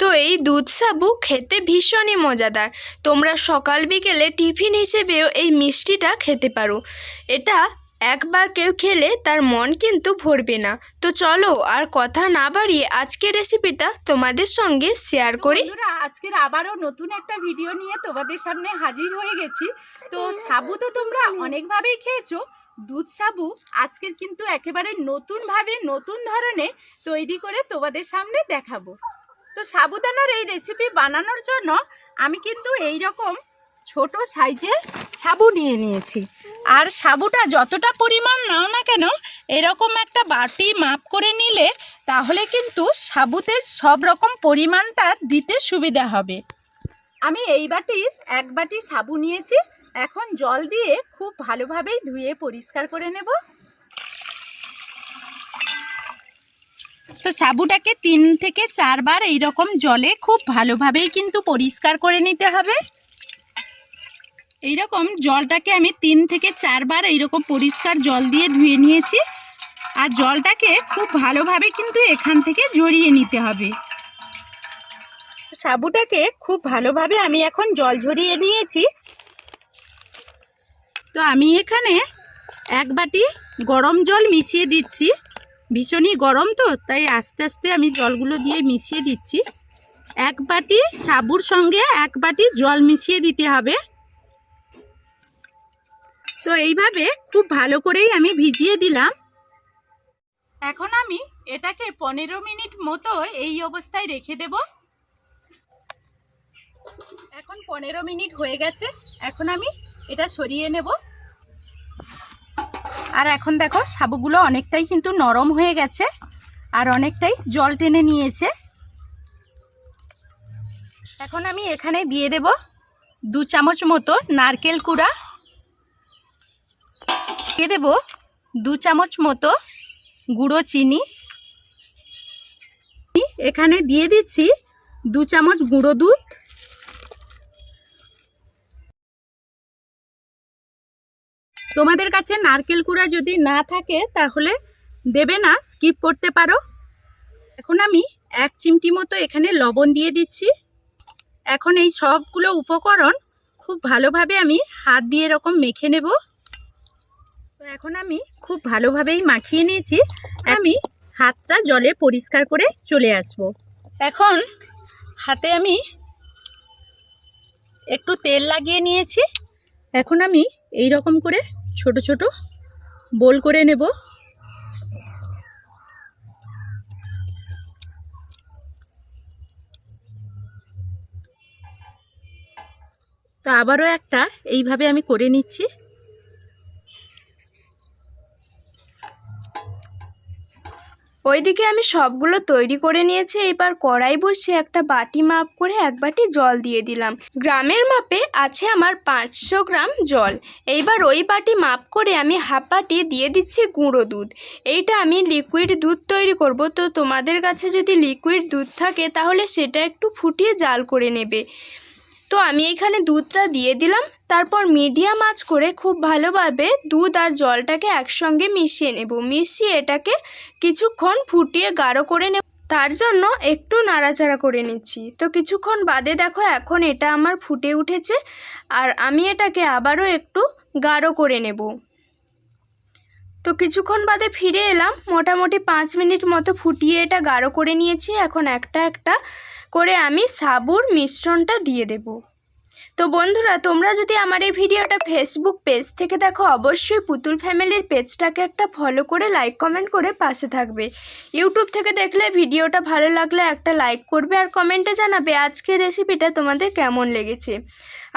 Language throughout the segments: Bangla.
তো এই দুধ সাবু খেতে ভীষণই মজাদার। তোমরা সকাল বিকেলে টিফিন হিসেবেও এই মিষ্টিটা খেতে পারো। এটা একবার কেউ খেলে তার মন কিন্তু ভরবে না। তো চলো আর কথা না বাড়িয়ে আজকের রেসিপিটা তোমাদের সঙ্গে শেয়ার করি। আজকের আবারও নতুন একটা ভিডিও নিয়ে তোমাদের সামনে হাজির হয়ে গেছি। তো সাবু তো তোমরা অনেকভাবেই খেয়েছো। দুধ সাবু আজকের কিন্তু একেবারে নতুনভাবে নতুন ধরনের তৈরি করে তোমাদের সামনে দেখাবো। তো সাবুদানার এই রেসিপি বানানোর জন্য আমি কিন্তু এই রকম ছোট সাইজের সাবু নিয়ে নিয়েছি। আর সাবুটা যতটা পরিমাণ নাও না কেন, এরকম একটা বাটি মাপ করে নিলে তাহলে কিন্তু সাবুতে সব রকম পরিমাণটা দিতে সুবিধা হবে। আমি এই বাটির এক বাটি সাবু নিয়েছি। এখন জল দিয়ে খুব ভালোভাবেই ধুয়ে পরিষ্কার করে নেব। তো সাবুটাকে তিন থেকে চারবার এই রকম জলে খুব ভালোভাবেই কিন্তু পরিষ্কার করে নিতে হবে। এই রকম জলটাকে আমি তিন থেকে চারবার এইরকম পরিষ্কার জল দিয়ে ধুয়ে নিয়েছি। আর জলটাকে খুব ভালোভাবে কিন্তু এখান থেকে জড়িয়ে নিতে হবে। সাবুটাকে খুব ভালোভাবে আমি এখন জল ঝরিয়ে নিয়েছি। তো আমি এখানে এক বাটি গরম জল মিশিয়ে দিচ্ছি। ভীষণই গরম তো, তাই আস্তে আস্তে আমি জলগুলো দিয়ে মিশিয়ে দিচ্ছি। এক বাটি সাবুর সঙ্গে এক বাটি জল মিশিয়ে দিতে হবে। তো এইভাবে খুব ভালো করেই আমি ভিজিয়ে দিলাম। এখন আমি এটাকে পনেরো মিনিট মতো এই অবস্থায় রেখে দেব। এখন পনেরো মিনিট হয়ে গেছে, এখন আমি এটা সরিয়ে নেব। আর এখন দেখো সাবুগুলো অনেকটাই কিন্তু নরম হয়ে গেছে আর অনেকটাই জল টেনে নিয়েছে। এখন আমি এখানে দিয়ে দেব দু চামচ মতো নারকেল কুড়া। দিয়ে দেব দু চামচ মতো গুঁড়ো চিনি। এখানে দিয়ে দিচ্ছি দু চামচ গুঁড়ো দুধ। তোমাদের কাছে নারকেল কুড়া যদি না থাকে, তাহলে দেবে না স্কিপ করতে পারো। এখন আমি এক চিমটি মতো এখানে লবণ দিয়ে দিচ্ছি। এখন এই সবগুলো উপকরণ খুব ভালোভাবে আমি হাত দিয়ে এরকম মেখে নেব। তো এখন আমি খুব ভালোভাবেই মাখিয়ে নিয়েছি। আমি হাতটা জলে পরিষ্কার করে চলে আসব। এখন হাতে আমি একটু তেল লাগিয়ে নিয়েছি। এখন আমি এই রকম করে ছোট ছোট বোল করে নেব। তো আবারও একটা এইভাবে আমি করে নিচ্ছি। ওইদিকে আমি সবগুলো তৈরি করে নিয়েছি, এবার কড়াই বসিয়ে একটা বাটি মাপ করে এক বাটি জল দিয়ে দিলাম। গ্রামের মাপে আছে আমার পাঁচশো গ্রাম জল। এইবার ওই বাটি মাপ করে আমি হাফ বাটি দিয়ে দিচ্ছি গুঁড়ো দুধ। এইটা আমি লিকুইড দুধ তৈরি করব, তো তোমাদের কাছে যদি লিকুইড দুধ থাকে, তাহলে সেটা একটু ফুটিয়ে জাল করে নেবে। তো আমি এখানে দুধটা দিয়ে দিলাম। তারপর মিডিয়াম আঁচ করে খুব ভালোভাবে দুধ আর জলটাকে একসঙ্গে মিশিয়ে নেব। মিশিয়ে এটাকে কিছুক্ষণ ফুটিয়ে গাঢ় করে নেব। তার জন্য একটু নাড়াচাড়া করে নিচ্ছি। তো কিছুক্ষণ বাদে দেখো এখন এটা আমার ফুটে উঠেছে আর আমি এটাকে আবারও একটু গাঢ় করে নেব। তো কিছুক্ষণ বাদে ফিরে এলাম। মোটামুটি পাঁচ মিনিট মতো ফুটিয়ে এটা গাঢ় করে নিয়েছি। এখন একটা একটা করে আমি সাবুর মিশ্রণটা দিয়ে দেব। তো বন্ধুরা, তোমরা যদি আমার এই ভিডিওটা ফেসবুক পেজ থেকে দেখো, অবশ্যই পুতুল ফ্যামিলির পেজটাকে একটা ফলো করে লাইক কমেন্ট করে পাশে থাকবে। ইউটিউব থেকে দেখলে ভিডিওটা ভালো লাগলে একটা লাইক করবে আর কমেন্টে জানাবে আজকের রেসিপিটা তোমাদের কেমন লেগেছে।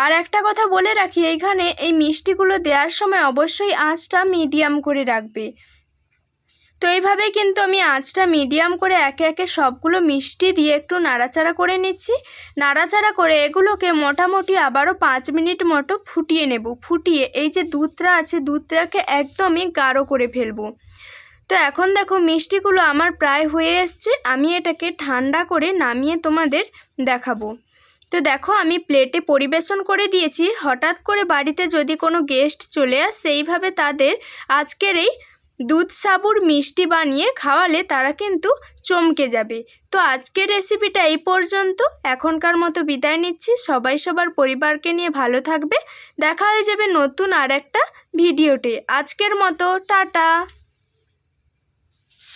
আর একটা কথা বলে রাখি, এইখানে এই মিষ্টিগুলো দেওয়ার সময় অবশ্যই আঁচটা মিডিয়াম করে রাখবে। তো এইভাবে কিন্তু আমি আঁচটা মিডিয়াম করে একে একে সবগুলো মিষ্টি দিয়ে একটু নাড়াচাড়া করে নিচ্ছি। নাড়াচাড়া করে এগুলোকে মোটামুটি আবারও পাঁচ মিনিট মতো ফুটিয়ে নেব। ফুটিয়ে এই যে দুধটা আছে, দুধটাকে একদমই গাঢ় করে ফেলব। তো এখন দেখো মিষ্টিগুলো আমার প্রায় হয়ে এসছে, আমি এটাকে ঠান্ডা করে নামিয়ে তোমাদের দেখাবো। তো দেখো আমি প্লেটে পরিবেশন করে দিয়েছি। হঠাৎ করে বাড়িতে যদি কোনো গেস্ট চলে আসে, সেইভাবে তাদের আজকের এই দুধ সাবুর মিষ্টি বানিয়ে খাওয়ালে তারা কিন্তু চমকে যাবে। তো আজকের রেসিপিটা এই পর্যন্ত। এখনকার মতো বিদায় নিচ্ছি। সবাই সবার পরিবারকে নিয়ে ভালো থাকবে। দেখা হয়ে যাবে নতুন আর একটা ভিডিওতে। আজকের মতো, টাটা!